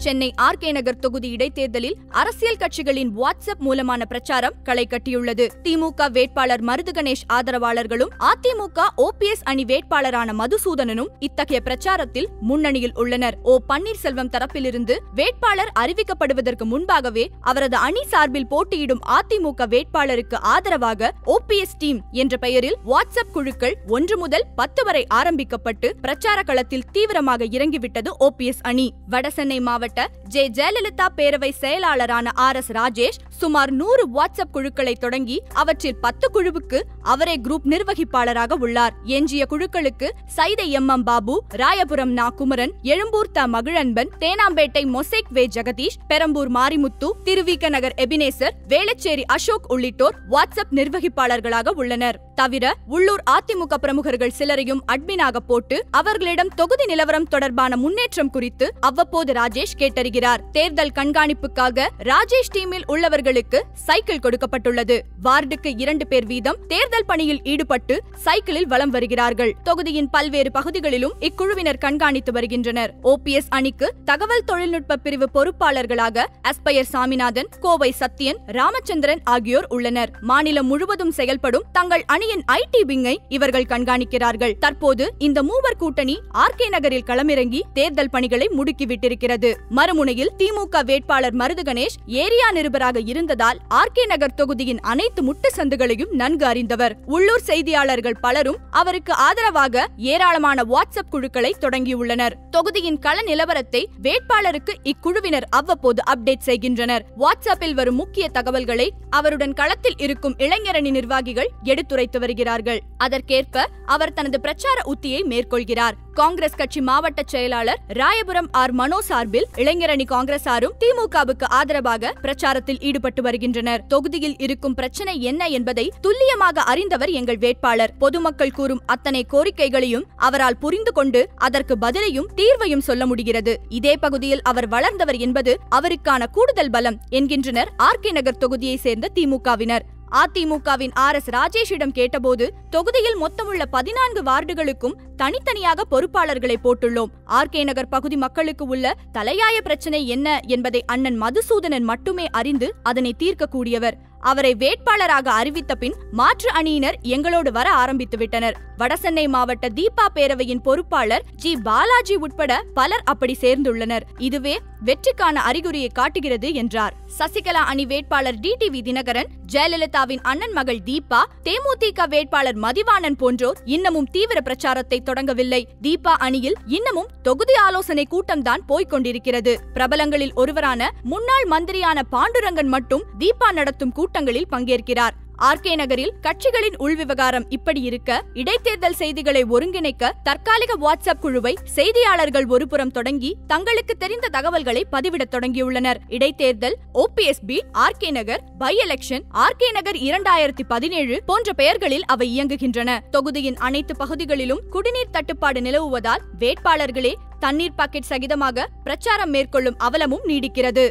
Chennai R K நகர் தொகுதி இடைத்தேர்தலில் அரசியல் கட்சிகளின் வாட்ஸ்அப் மூலமான பிரச்சாரம் களை கட்டியுள்ளது. திமுக வேட்பாளர் மருது கணேஷ் ஆதரவாளர்களும் அதிமுக ஓபிஎஸ் அணி வேட்பாளரான மதுசூதனனும் இத்தகைய பிரச்சாரத்தில் முன்னணியில் உள்ளனர். ஓ பன்னீர்செல்வம் தரப்பிலிருந்து வேட்பாளர் அறிவிக்கப்படுவதற்கு முன்பாகவே அவரது அணி சார்பில் போட்டியிடும் அதிமுக வேட்பாளருக்கு ஆதரவாக ஓபிஎஸ் டீம் என்ற பெயரில் வாட்ஸ்அப் குழுக்கள் ஒன்று முதல் பத்து வரை ஆரம்பிக்கப்பட்டு பிரச்சார களத்தில் தீவிரமாக இறங்கிவிட்டது ஓபிஎஸ் அணி. வடசென்னை மாவட்ட ஜே. ஜெயலலிதா பேரவை செயலாளரான ஆர். எஸ். ராஜேஷ் சுமார் நூறு வாட்ஸ்அப் குழுக்களை தொடங்கி அவற்றில் பத்து குழுவுக்கு அவரே குரூப் நிர்வகிப்பாளராக உள்ளார். எஞ்சிய குழுக்களுக்கு சைதை எம். எம். பாபு ராயபுரம் நா குமரன் எழும்பூர் த. மகிழன்பன் தேனாம்பேட்டை மொசைக் வே. ஜெகதீஷ் பெரம்பூர் மாரிமுத்து திருவிக நகர் எபினேசர் வேளச்சேரி அசோக் உள்ளிட்டோர் வாட்ஸ்அப் நிர்வகிப்பாளர்களாக உள்ளனர். தவிர உள்ளூர் அதிமுக பிரமுகர்கள் சிலரையும் அட்மினாக போட்டு அவர்களிடம் தொகுதி நிலவரம் தொடர்பான முன்னேற்றம் குறித்து அவ்வப்போது ராஜேஷ் கேட்டறிகிறார். தேர்தல் கண்காணிப்புக்காக ராஜேஷ் டீமில் உள்ளவர்களுக்கு சைக்கிள் கொடுக்கப்பட்டுள்ளது. வார்டுக்கு இரண்டு பேர் வீதம் தேர்தல் பணியில் ஈடுபட்டு சைக்கிளில் வலம் வருகிறார்கள். தொகுதியின் பல்வேறு பகுதிகளிலும் இக்குழுவினர் கண்காணித்து வருகின்றனர். ஓபிஎஸ் அணிக்கு தகவல் தொழில்நுட்ப பிரிவு பொறுப்பாளர்களாக அஸ்பயர் சாமிநாதன் கோவை சத்யன் ராமச்சந்திரன் ஆகியோர் உள்ளனர். மாநிலம் முழுவதும் செயல்படும் தங்கள் அணியின் ஐடி விங்கை இவர்கள் கண்காணிக்கிறார்கள். தற்போது இந்த மூவர் கூட்டணி ஆர்கே நகரில் களமிறங்கி தேர்தல் பணிகளை முடுக்கிவிட்டிருக்கிறது. மறுமுனையில் திமுக வேட்பாளர் மருது கணேஷ் ஏரியா நிருபராக இருந்ததால் ஆர் கே நகர் தொகுதியின் அனைத்து முட்டு சந்துகளையும் நன்கு அறிந்தவர். உள்ளூர் செய்தியாளர்கள் பலரும் அவருக்கு ஆதரவாக ஏராளமான வாட்ஸ்அப் குழுக்களை தொடங்கியுள்ளனர். தொகுதியின் கள நிலவரத்தை வேட்பாளருக்கு இக்குழுவினர் அவ்வப்போது அப்டேட் செய்கின்றனர். வாட்ஸ்அப்பில் வரும் முக்கிய தகவல்களை அவருடன் களத்தில் இருக்கும் இளைஞரணி நிர்வாகிகள் எடுத்துரைத்து வருகிறார்கள். அதற்கேற்ப அவர் தனது பிரச்சார உத்தியை மேற்கொள்கிறார். காங்கிரஸ் கட்சி மாவட்ட செயலாளர் ராயபுரம் ஆர் மனோ சார்பில் இளைஞரணி காங்கிரசாரும் திமுகவுக்கு ஆதரவாக பிரச்சாரத்தில் ஈடுபட்டு வருகின்றனர். தொகுதியில் இருக்கும் பிரச்சனை என்ன என்பதை துல்லியமாக அறிந்தவர் எங்கள் வேட்பாளர். பொதுமக்கள் கூறும் அத்தனை கோரிக்கைகளையும் அவரால் புரிந்து கொண்டு அதற்கு பதிலையும் தீர்வையும் சொல்ல முடிகிறது. இதே பகுதியில் அவர் வளர்ந்தவர் என்பது அவருக்கான கூடுதல் பலம் என்கின்றனர் ஆர்கே நகர் தொகுதியை சேர்ந்த திமுகவினர். அதிமுகவின் ஆர் எஸ் ராஜேஷிடம் கேட்டபோது தொகுதியில் மொத்தமுள்ள பதினான்கு வார்டுகளுக்கும் தனித்தனியாக பொறுப்பாளர்களை போட்டுள்ளோம். ஆர் கே நகர் பகுதி மக்களுக்கு உள்ள தலையாய பிரச்சனை என்ன என்பதை அண்ணன் மதுசூதனன் மட்டுமே அறிந்து அதனை தீர்க்கக்கூடியவர். அவரை வேட்பாளராக அறிவித்த பின் மாற்று அணியினர் எங்களோடு வர ஆரம்பித்து விட்டனர். வடசென்னை மாவட்ட தீபா பேரவையின் பொறுப்பாளர் ஜி பாலாஜி உட்பட பலர் அப்படி சேர்ந்துள்ளனர். இதுவே வெற்றிக்கான அறிகுறியை காட்டுகிறது என்றார். சசிகலா அணி வேட்பாளர் டிடிவி தினகரன் ஜெயலலிதாவின் அண்ணன் மகள் தீபா தேமுதிக வேட்பாளர் மதிவாணன் போன்றோர் இன்னமும் தீவிர பிரச்சாரத்தை தொடங்கவில்லை. தீபா அணியில் இன்னமும் தொகுதி ஆலோசனை கூட்டம்தான் போய்க் கொண்டிருக்கிறது. பிரபலங்களில் ஒருவரான முன்னாள் மந்திரியான பாண்டுரங்கன் மட்டும் தீபா நடத்தும் கூட்டங்களில் பங்கேற்கிறார். ஆர்கே நகரில் கட்சிகளின் உள்விவகாரம் இப்படி இருக்க இடைத்தேர்தல் செய்திகளை ஒருங்கிணைக்க தற்காலிக வாட்ஸ்அப் குழுவை செய்தியாளர்கள் ஒருபுறம் தொடங்கி தங்களுக்கு தெரிந்த தகவல்களை பதிவிடத் தொடங்கியுள்ளனர். இடைத்தேர்தல் ஓபிஎஸ்பி RK Nagar by election RK Nagar இரண்டாயிரத்தி பதினேழு போன்ற பெயர்களில் அவை இயங்குகின்றன. தொகுதியின் அனைத்து பகுதிகளிலும் குடிநீர் தட்டுப்பாடு நிலவுவதால் வேட்பாளர்களே தண்ணீர் பாக்கெட் சகிதமாக பிரச்சாரம் மேற்கொள்ளும் அவலமும் நீடிக்கிறது.